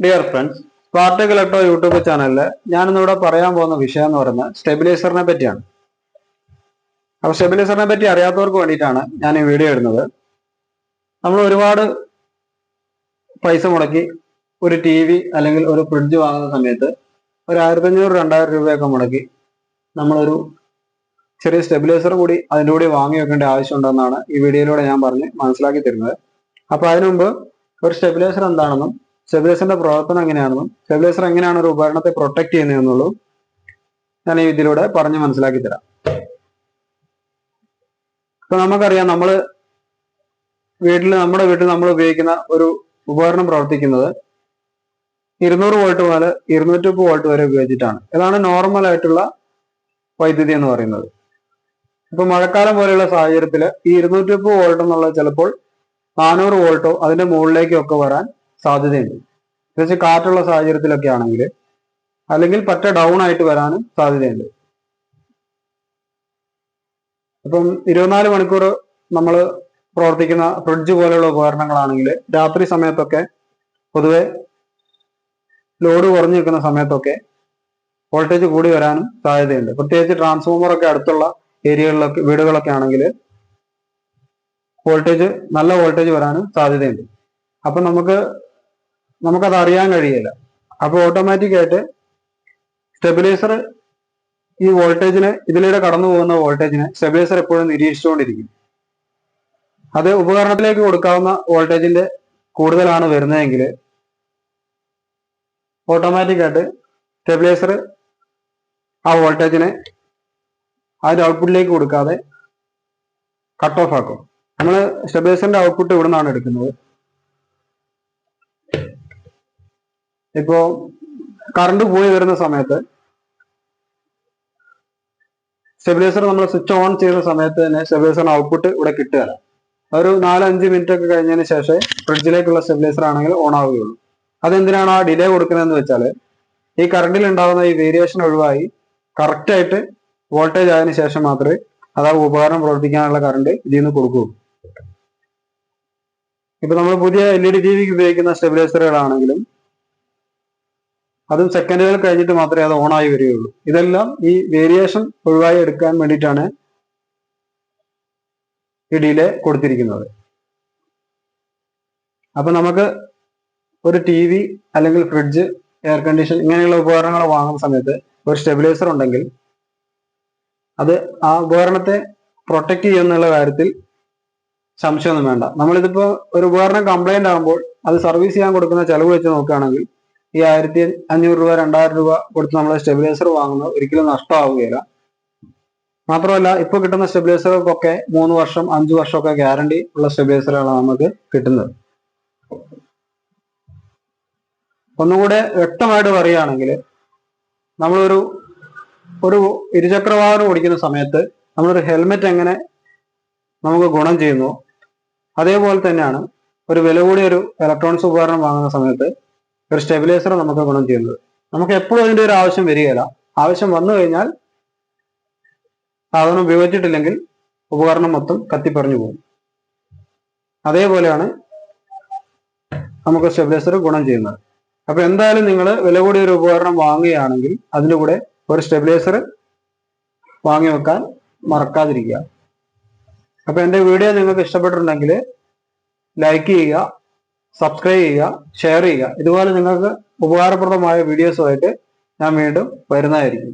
Dear friends Spartak electro YouTube ചാനലിൽ ഞാനിന്നിവിടെ പറയാൻ പോകുന്ന വിഷയം എന്ന് പറയുന്നത് സ്റ്റെബിലൈസറിനെ പറ്റിയാണ്. അപ്പോൾ സ്റ്റെബിലൈസറിനെ പറ്റി അറിയാത്തവർക്ക് വേണ്ടിയിട്ടാണ് ഞാൻ ഈ വീഡിയോ ഇടുന്നത്. നമ്മൾ ഒരുപാട് പൈസ മുടക്കി ഒരു ടി വി അല്ലെങ്കിൽ ഒരു ഫ്രിഡ്ജ് വാങ്ങുന്ന സമയത്ത് ഒരു ആയിരത്തഞ്ഞൂറ് രണ്ടായിരം രൂപയൊക്കെ മുടക്കി നമ്മളൊരു ചെറിയ സ്റ്റെബിലൈസർ കൂടി അതിന്റെ കൂടി വാങ്ങി വെക്കേണ്ട ആവശ്യമുണ്ടെന്നാണ് ഈ വീഡിയോയിലൂടെ ഞാൻ പറഞ്ഞ് മനസ്സിലാക്കി തരുന്നത്. അപ്പോൾ അതിനു മുമ്പ് ഒരു സ്റ്റെബിലൈസർ എന്താണെന്നും സ്റ്റെബിലൈസറിന്റെ പ്രവർത്തനം എങ്ങനെയാണെന്നും സ്റ്റെബിലൈസർ എങ്ങനെയാണ് ഒരു ഉപകരണത്തെ പ്രൊട്ടക്ട് ചെയ്യുന്നതെന്നുള്ളൂ ഞാൻ ഈ ഇതിലൂടെ പറഞ്ഞ് മനസ്സിലാക്കി തരാം. ഇപ്പൊ നമുക്കറിയാം നമ്മൾ വീട്ടിൽ നമ്മുടെ വീട്ടിൽ നമ്മൾ ഉപയോഗിക്കുന്ന ഒരു ഉപകരണം പ്രവർത്തിക്കുന്നത് ഇരുന്നൂറ് വോൾട്ട് മുതൽ ഇരുന്നൂറ്റമ്പത് വോൾട്ട് വരെ ഉപയോഗിച്ചിട്ടാണ്. ഇതാണ് നോർമൽ ആയിട്ടുള്ള വൈദ്യുതി എന്ന് പറയുന്നത്. ഇപ്പൊ മഴക്കാലം പോലെയുള്ള സാഹചര്യത്തിൽ ഈ ഇരുന്നൂറ്റമ്പത് വോൾട്ട് എന്നുള്ളത് ചിലപ്പോൾ നാനൂറ് വോൾട്ടോ അതിന്റെ മുകളിലേക്കോ ഒക്കെ വരാൻ സാധ്യതയുണ്ട്. പ്രത്യേകിച്ച് കാറ്റുള്ള സാഹചര്യത്തിലൊക്കെ ആണെങ്കിൽ അല്ലെങ്കിൽ പറ്റ ഡൗൺ ആയിട്ട് വരാനും സാധ്യതയുണ്ട്. അപ്പം ഇരുപത്തിനാല് മണിക്കൂർ നമ്മൾ പ്രവർത്തിക്കുന്ന ഫ്രിഡ്ജ് പോലെയുള്ള ഉപകരണങ്ങളാണെങ്കിൽ രാത്രി സമയത്തൊക്കെ പൊതുവെ ലോഡ് കുറഞ്ഞു നിൽക്കുന്ന സമയത്തൊക്കെ വോൾട്ടേജ് കൂടി വരാനും സാധ്യതയുണ്ട്. പ്രത്യേകിച്ച് ട്രാൻസ്ഫോമർ ഒക്കെ അടുത്തുള്ള ഏരിയകളിലൊക്കെ വീടുകളൊക്കെ ആണെങ്കിൽ വോൾട്ടേജ് നല്ല വോൾട്ടേജ് വരാനും സാധ്യതയുണ്ട്. അപ്പം നമുക്ക് നമുക്കത് അറിയാൻ കഴിയില്ല. അപ്പൊ ഓട്ടോമാറ്റിക് ആയിട്ട് സ്റ്റെബിലൈസർ ഈ വോൾട്ടേജിന് ഇതിലൂടെ കടന്നു പോകുന്ന വോൾട്ടേജിനെ സ്റ്റെബിലൈസർ എപ്പോഴും നിരീക്ഷിച്ചുകൊണ്ടിരിക്കും. അത് ഉപകരണത്തിലേക്ക് കൊടുക്കാവുന്ന വോൾട്ടേജിന്റെ കൂടുതലാണ് വരുന്നതെങ്കിൽ ഓട്ടോമാറ്റിക് ആയിട്ട് സ്റ്റെബിലൈസർ ആ വോൾട്ടേജിനെ അതിന്റെ ഔട്ട്പുട്ടിലേക്ക് കൊടുക്കാതെ കട്ട് ഓഫ് ആക്കും. നമ്മൾ സ്റ്റെബിലൈസറിന്റെ ഔട്ട്പുട്ട് ഇവിടെ നിന്നാണ് എടുക്കുന്നത്. ഇപ്പോ കറണ്ട് പോയി വരുന്ന സമയത്ത് സ്റ്റെബിലൈസർ നമ്മൾ സ്വിച്ച് ഓൺ ചെയ്യുന്ന സമയത്ത് തന്നെ സ്റ്റെബിലൈസറിന് ഔട്ട്പുട്ട് ഇവിടെ കിട്ടുകയില്ല ഒരു നാലഞ്ച് മിനിറ്റ് ഒക്കെ കഴിഞ്ഞതിന് ശേഷം ഫ്രിഡ്ജിലേക്കുള്ള സ്റ്റെബിലൈസർ ആണെങ്കിൽ ഓൺ ആവുകയുള്ളൂ. അതെന്തിനാണ് ആ ഡിലേ കൊടുക്കുന്നതെന്ന് വെച്ചാൽ ഈ കറണ്ടിൽ ഉണ്ടാകുന്ന ഈ വേരിയേഷൻ ഒഴിവായി കറക്റ്റ് ആയിട്ട് വോൾട്ടേജ് ആയതിനു ശേഷം മാത്രമേ അത് ആ ഉപകരണം പ്രവർത്തിക്കാനുള്ള കറണ്ട് ഇതിൽ നിന്ന് കൊടുക്കൂ ഇപ്പൊ നമ്മൾ പുതിയ എൽ ഇ ഡി ടി വിക്ക് ഉപയോഗിക്കുന്ന സ്റ്റെബിലൈസറുകളാണെങ്കിലും അതും സെക്കൻഡുകൾ കഴിഞ്ഞിട്ട് മാത്രമേ അത് ഓണായി വരികയുള്ളൂ. ഇതെല്ലാം ഈ വേരിയേഷൻ ഒഴിവായി എടുക്കാൻ വേണ്ടിയിട്ടാണ് ഡിലേ കൊടുത്തിരിക്കുന്നത്. അപ്പൊ നമുക്ക് ഒരു ടി വി അല്ലെങ്കിൽ ഫ്രിഡ്ജ് എയർ കണ്ടീഷൻ ഇങ്ങനെയുള്ള ഉപകരണങ്ങൾ വാങ്ങുന്ന സമയത്ത് ഒരു സ്റ്റെബിലൈസർ ഉണ്ടെങ്കിൽ അത് ആ ഉപകരണത്തെ പ്രൊട്ടക്ട് ചെയ്യുന്നുള്ള കാര്യത്തിൽ സംശയമൊന്നും വേണ്ട. നമ്മളിതിപ്പോ ഒരു ഉപകരണം കംപ്ലൈന്റ് ആകുമ്പോൾ അത് സർവീസ് ചെയ്യാൻ കൊടുക്കുന്ന ചെലവ് വെച്ച് നോക്കുകയാണെങ്കിൽ ഈ ആയിരത്തി അഞ്ഞൂറ് രൂപ രണ്ടായിരം രൂപ കൊടുത്ത് നമ്മൾ സ്റ്റെബിലൈസർ വാങ്ങുന്നത് ഒരിക്കലും നഷ്ടമാവുകയില്ല മാത്രമല്ല ഇപ്പൊ കിട്ടുന്ന സ്റ്റെബിലൈസറുകൾക്കൊക്കെ മൂന്ന് വർഷം അഞ്ചു വർഷമൊക്കെ ഗ്യാരണ്ടി ഉള്ള സ്റ്റെബിലൈസറുകളാണ് നമുക്ക് കിട്ടുന്നത്. ഒന്നുകൂടെ വ്യക്തമായിട്ട് പറയുകയാണെങ്കിൽ നമ്മളൊരു ഒരു ഇരുചക്ര വാഹനം ഓടിക്കുന്ന സമയത്ത് നമ്മളൊരു ഹെൽമെറ്റ് എങ്ങനെ നമുക്ക് ഗുണം ചെയ്യുന്നു അതേപോലെ തന്നെയാണ് ഒരു വില കൂടിയ ഒരു ഇലക്ട്രോണിക്സ് ഉപകരണം വാങ്ങുന്ന സമയത്ത് ഒരു സ്റ്റെബിലൈസർ നമുക്ക് ഗുണം ചെയ്യുന്നത്. നമുക്ക് എപ്പോഴും അതിന്റെ ഒരു ആവശ്യം വരികയില്ല. ആവശ്യം വന്നു കഴിഞ്ഞാൽ സാധനം ഉപയോഗിച്ചിട്ടില്ലെങ്കിൽ ഉപകരണം മൊത്തം കത്തിപ്പറഞ്ഞു പോകും. അതേപോലെയാണ് നമുക്ക് സ്റ്റെബിലൈസർ ഗുണം ചെയ്യുന്നത്. അപ്പൊ എന്തായാലും നിങ്ങൾ വില കൂടിയ ഒരു ഉപകരണം വാങ്ങുകയാണെങ്കിൽ അതിന്റെ കൂടെ ഒരു സ്റ്റെബിലൈസർ വാങ്ങി വെക്കാൻ മറക്കാതിരിക്കുക. അപ്പൊ എന്റെ വീഡിയോ നിങ്ങൾക്ക് ഇഷ്ടപ്പെട്ടിട്ടുണ്ടെങ്കിൽ ലൈക്ക് ചെയ്യുക സബ്സ്ക്രൈബ് ചെയ്യുക ഷെയർ ചെയ്യുക. ഇതുപോലെ നിങ്ങൾക്ക് ഉപകാരപ്രദമായ വീഡിയോസുമായിട്ട് ഞാൻ വീണ്ടും വരുന്നതായിരിക്കും.